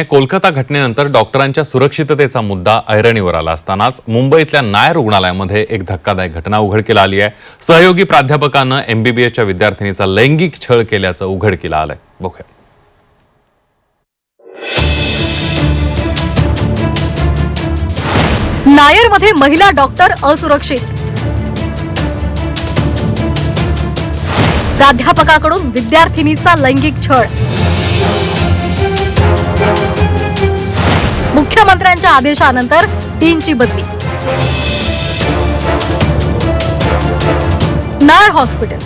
कोलकाता घटनेनंतर डॉक्टरांच्या सुरक्षिततेचा मुद्दा ऐरणीवर आला असतानाच मुंबईतल्या नाय रुग्णालयामध्ये एक धक्कादायक घटना उघडकीला आली आहे. सहयोगी प्राध्यापकानं एमबीबीएसच्या विद्यार्थिनीचा लैंगिक छळ केल्याचं उघडकीला आलंय. बघूया. नायरमध्ये महिला डॉक्टर असुरक्षित. प्राध्यापकाकडून विद्यार्थिनीचा लैंगिक छळ. मुख्यमंत्र्यांच्या आदेशानंतर डीनची बदली. नायर हॉस्पिटल.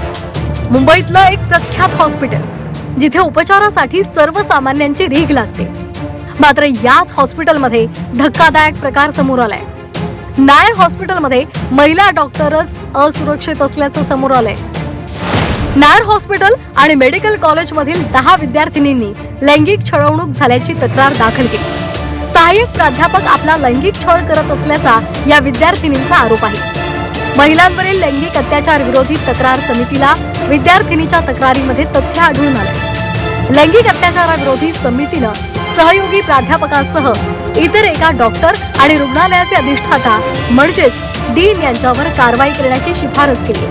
मुंबईतलं एक प्रख्यात हॉस्पिटल जिथे उपचारासाठी सर्वसामान्यांची रीघ लागते. मात्र याच हॉस्पिटलमध्ये धक्कादायक प्रकार समोर आलाय. नायर हॉस्पिटलमध्ये महिला डॉक्टरच असुरक्षित असल्याचं समोर आलंय. नायर हॉस्पिटल आणि मेडिकल कॉलेजमधील दहा विद्यार्थिनींनी लैंगिक छळवणूक झाल्याची तक्रार दाखल केली. सहाय्यक प्राध्यापक आपला लैंगिक छळ करत असल्याचा या विद्यार्थिनींचा आरोप आहे. महिलांवरील लैंगिक अत्याचार विरोधी तक्रार समितीला विद्यार्थिनीच्या तक्रारीमध्ये तथ्य आढळून आले लैंगिक अत्याचाराविरोधी समितीनं सहयोगी प्राध्यापकासह इतर एका डॉक्टर आणि रुग्णालयाचे अधिष्ठाता म्हणजेच डीन यांच्यावर कारवाई करण्याची शिफारस केली.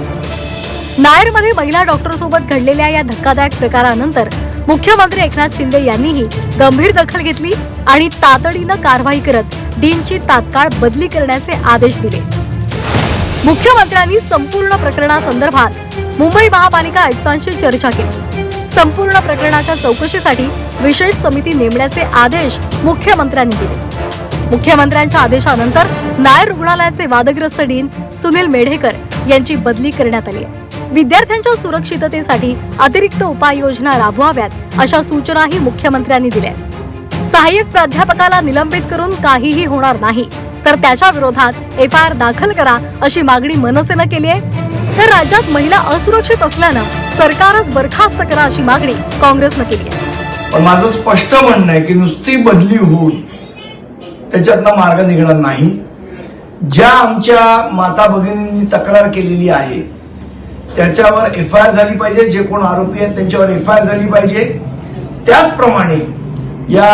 नायरमध्ये महिला डॉक्टर सोबत घडलेल्या या धक्कादायक प्रकारानंतर मुख्यमंत्री एकनाथ शिंदे यांनीही गंभीर दखल घेतली आणि तातडीनं कारवाई करत डीनची तात्काळ बदली करण्याचे आदेश दिले. मुख्यमंत्र्यांनी संपूर्ण प्रकरणासंदर्भात मुंबई महापालिका आयुक्तांशी चर्चा केली. संपूर्ण प्रकरणाच्या चौकशीसाठी विशेष समिती नेमण्याचे आदेश मुख्यमंत्र्यांनी दिले. मुख्यमंत्र्यांच्या आदेशानंतर नायर रुग्णालयाचे वादग्रस्त डीन सुनील मेढेकर यांची बदली करण्यात आली आहे. विद्यार्थ्यांच्या सुरक्षिततेसाठी अतिरिक्त उपाययोजना राबवाव्यात अशा सूचनाही मुख्यमंत्र्यांनी दिल्या सहाय्यक प्राध्यापकाला निलंबित करून काहीही होणार नाही तर त्याच्या विरोधात एफ आय आर दाखल करा अशी मागणी मनसेनं केली आहे. तर राज्यात महिला असुरक्षित असल्यानं सरकारच बरखास्त करा अशी मागणी काँग्रेसनं केली आहे. पण माझं स्पष्ट म्हणणं आहे की नुसती बदली होऊन त्याच्यातनं मार्ग निघणार नाही. ज्या आमच्या माता भगिनींनी तक्रार केलेली आहे त्याच्यावर एफ आय आर झाली पाहिजे जे कोण आरोपी आहेत त्यांच्यावर एफ आय आर झाली पाहिजे. त्याचप्रमाणे या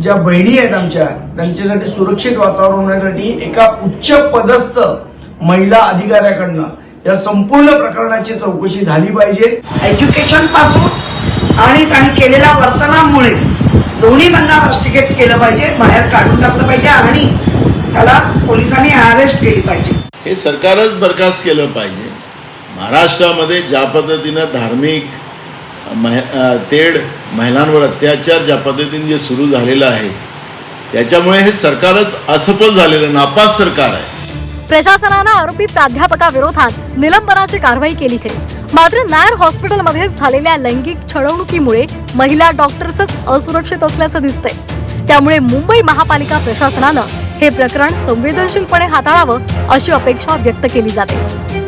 ज्या बहिणी आहेत आमच्या त्यांच्यासाठी सुरक्षित वातावरण होण्यासाठी एका उच्च पदस्थ महिला अधिकाऱ्याकडनं या संपूर्ण प्रकरणाची चौकशी झाली पाहिजे. एज्युकेशनपासून आणि त्यांनी केलेल्या वर्तनामुळे दोन्ही बंदा रस्टिकेट केलं पाहिजे बाहेर काढून टाकलं पाहिजे आणि त्याला पोलिसांनी अरेस्ट केली पाहिजे. हे सरकारच बरखास्त केलं पाहिजे. महाराष्ट्रामध्ये ज्या पद्धतीनं धार्मिक मह तेढ महिलांवर अत्याचार ज्या पद्धतीने जे सुरू झालेलं आहे त्याच्यामुळे हे सरकारच असफल झालेलं नापास सरकार आहे. प्रशासनानं आरोपी प्राध्यापकाविरोधात निलंबनाची कारवाई केली खरी मात्र नायर हॉस्पिटलमध्ये झालेल्या लैंगिक छळवणुकीमुळे महिला डॉक्टर्सच असुरक्षित असल्याचं दिसतंय. त्यामुळे मुंबई महापालिका प्रशासनानं हे प्रकरण संवेदनशीलपणे हाताळावं अशी अपेक्षा व्यक्त केली जाते.